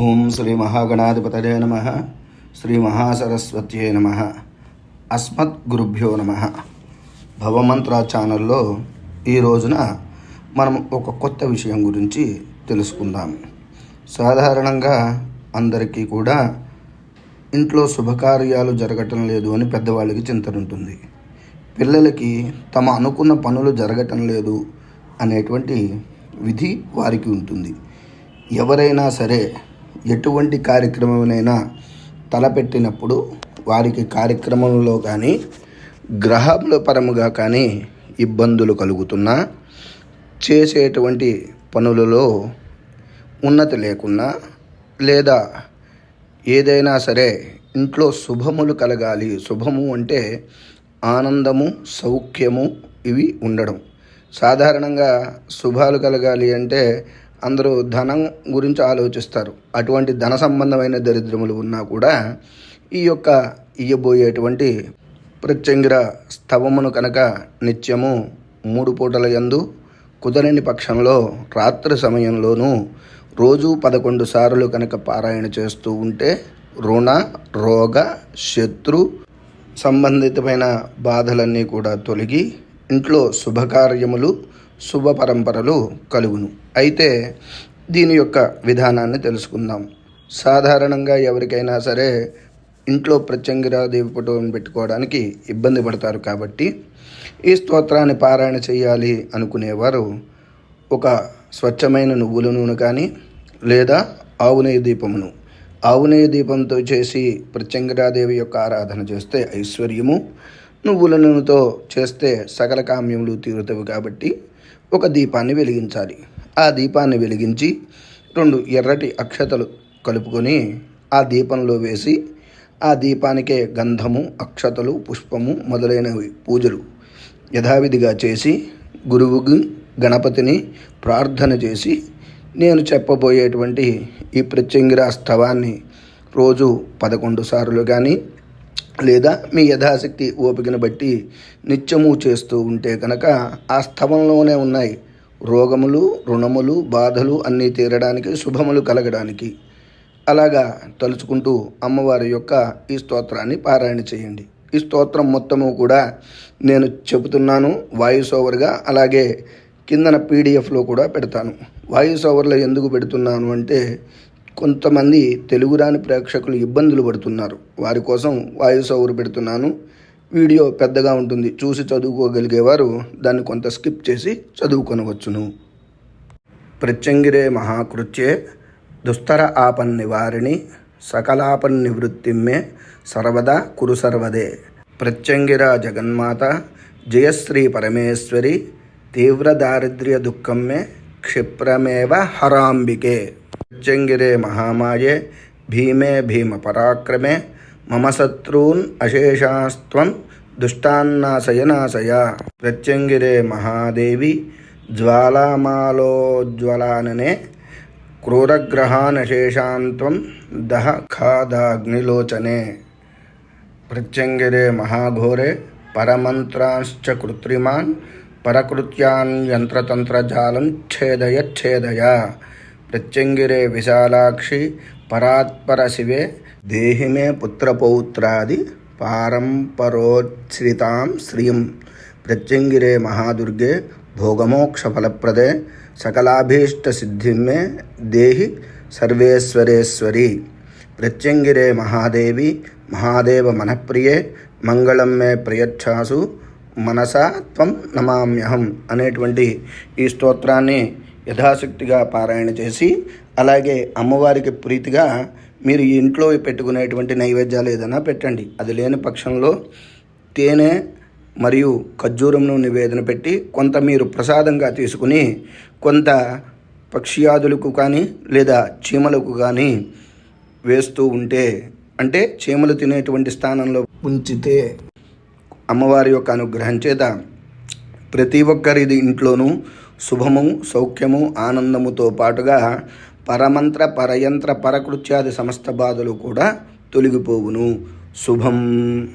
ఓం శ్రీ మహాగణాధిపతయే నమ. శ్రీ మహాసరస్వత్యే నమ. అస్మత్ గురుభ్యో నమ. భవమంత్ర ఛానల్లో ఈ రోజున మనం ఒక కొత్త విషయం గురించి తెలుసుకుందాం. సాధారణంగా అందరికీ కూడా ఇంట్లో శుభకార్యాలు జరగటం లేదు అని పెద్దవాళ్ళకి చింతన ఉంటుంది పిల్లలకి తమ అనుకున్న పనులు జరగటం లేదు అనేటువంటి విధి వారికి ఉంటుంది. ఎవరైనా సరే ఎటువంటి కార్యక్రమమైనా తలపెట్టినప్పుడు వారికి కార్యక్రమంలో కానీ గ్రహముల పరముగా కానీ ఇబ్బందులు కలుగుతున్నా చేసేటువంటి పనులలో ఉన్నతి లేకున్నా లేదా ఏదైనా సరే ఇంట్లో శుభములు కలగాలి. శుభము అంటే ఆనందము సౌఖ్యము ఇవి ఉండడం. సాధారణంగా శుభాలు కలగాలి అంటే అందరూ ధనం గురించి ఆలోచిస్తారు. అటువంటి ధన సంబంధమైన దరిద్రములు ఉన్నా కూడా ఈ యొక్క ఇయ్యబోయేటువంటి ప్రత్యంగిర స్తవమును కనుక నిత్యము మూడు పూటల యందు కుదరని పక్షంలో రాత్రి సమయంలోనూ రోజు పదకొండు సార్లు కనుక పారాయణ చేస్తూ ఉంటే రుణ రోగ శత్రు సంబంధితమైన బాధలన్నీ కూడా తొలగి ఇంట్లో శుభకార్యములు శుభ పరంపరలు కలుగును. అయితే దీని యొక్క విధానాన్ని తెలుసుకుందాం. సాధారణంగా ఎవరికైనా సరే ఇంట్లో ప్రత్యంగిరాదేవి ఫోటోని పెట్టుకోవడానికి ఇబ్బంది పడతారు కాబట్టి ఈ స్తోత్రాన్ని పారాయణ చేయాలి అనుకునేవారు ఒక స్వచ్ఛమైన నువ్వుల నూనె కానీ లేదా ఆవు నెయ్యి దీపమును. ఆవు నెయ్యి దీపంతో చేసి ప్రత్యంగిరాదేవి యొక్క ఆరాధన చేస్తే ఐశ్వర్యము. నువ్వుల నూనెతో చేస్తే సకల కామ్యములు తీరుతావు కాబట్టి ఒక దీపాన్ని వెలిగించాలి. ఆ దీపాన్ని వెలిగించి రెండు ఎర్రటి అక్షతలు కలుపుకొని ఆ దీపంలో వేసి ఆ దీపానికే గంధము అక్షతలు పుష్పము మొదలైనవి పూజలు యథావిధిగా చేసి గురువుకి గణపతిని ప్రార్థన చేసి నేను చెప్పబోయేటువంటి ఈ ప్రత్యంగిర స్తవాన్ని రోజు పదకొండు సార్లు కానీ లేదా మీ యథాశక్తి ఓపికను బట్టి నిత్యము చేస్తూ ఉంటే కనుక ఆ స్థవంలోనే ఉన్నాయి. రోగములు రుణములు బాధలు అన్నీ తీరడానికి శుభములు కలగడానికి. అలాగా తలుచుకుంటూ అమ్మవారి యొక్క ఈ స్తోత్రాన్ని పారాయణ చేయండి. ఈ స్తోత్రం మొత్తము కూడా నేను చెబుతున్నాను వాయిస్ ఓవర్గా అలాగే కిందన పీడిఎఫ్లో కూడా పెడతాను. వాయిస్ ఓవర్లో ఎందుకు పెడుతున్నాను అంటే కొంతమంది తెలుగు రాని ప్రేక్షకులు ఇబ్బందులు పడుతున్నారు. వారి కోసం వాయిస్ ఓవర్ పెడుతున్నాను. వీడియో పెద్దగా ఉంటుంది. చూసి చదువుకోగలిగేవారు దాన్ని కొంత స్కిప్ చేసి చదువుకొనవచ్చును. ప్రత్యంగిరే మహాకృత్యే దుస్తర ఆపన్ నివారిణి సకలాపన్ నివృత్తిమ్మే సర్వదా కురు సర్వదే. ప్రత్యంగిర జగన్మాత జయశ్రీ పరమేశ్వరి తీవ్ర దారిద్ర్య దుఃఖమ్మే క్షిప్రమేవ హరాంబికే. चंगिरे महामाये, भीमे पराक्रमे मम शत्रून अशेषास्व दुष्टान्नाशयनाशया। प्रत्यंगिरे महादेवी ज्वालामालोज्वलानने क्रूरग्रहानशेषान् दह खादाग्निलोचने प्रत्यंगिरे महाघोरे, परमन्त्रांश्च कृत्रिमान्, परकृत्यान् यन्त्रतन्त्रजालं छेदय ప్రత్యంగిరే విశాలాక్షి పరాత్పర శివే దేహిమే పుత్రపౌత్రాది పారంపరోచ్రితాం శ్రియం ప్రత్యంగిరే మహాదుర్గే భోగమోక్షఫలప్రదే సకలాభీష్టసిద్ధిం మే దేహి సర్వేశ్వరేశ్వరి ప్రత్యంగిరే మహాదేవి మహాదేవ మనప్రియే మంగళం మే ప్రయచ్ఛాసు మనసా త్వం నమామ్యహం అనేటువంటి ఈ స్తోత్రాన్ని యథాశక్తిగా పారాయణ చేసి అలాగే అమ్మవారికి ప్రీతిగా మీరు ఇంట్లో పెట్టుకునేటువంటి నైవేద్యాలు ఏదైనా పెట్టండి. అది లేని పక్షంలో తేనె మరియు ఖర్జూరంను నివేదన పెట్టి కొంత మీరు ప్రసాదంగా తీసుకుని కొంత పక్షియాదులకు కానీ లేదా చీమలకు కానీ వేస్తూ ఉంటే అంటే చీమలు తినేటువంటి స్థానంలో ఉంచితే అమ్మవారి యొక్క అనుగ్రహం చేత ప్రతి ఒక్కరిది ఇంట్లోనూ శుభము సౌఖ్యము ఆనందముతో పాటుగా పరమంత్ర పరయంత్ర పరకృత్యాది సమస్త బాధలు కూడా తొలగిపోవును. శుభం.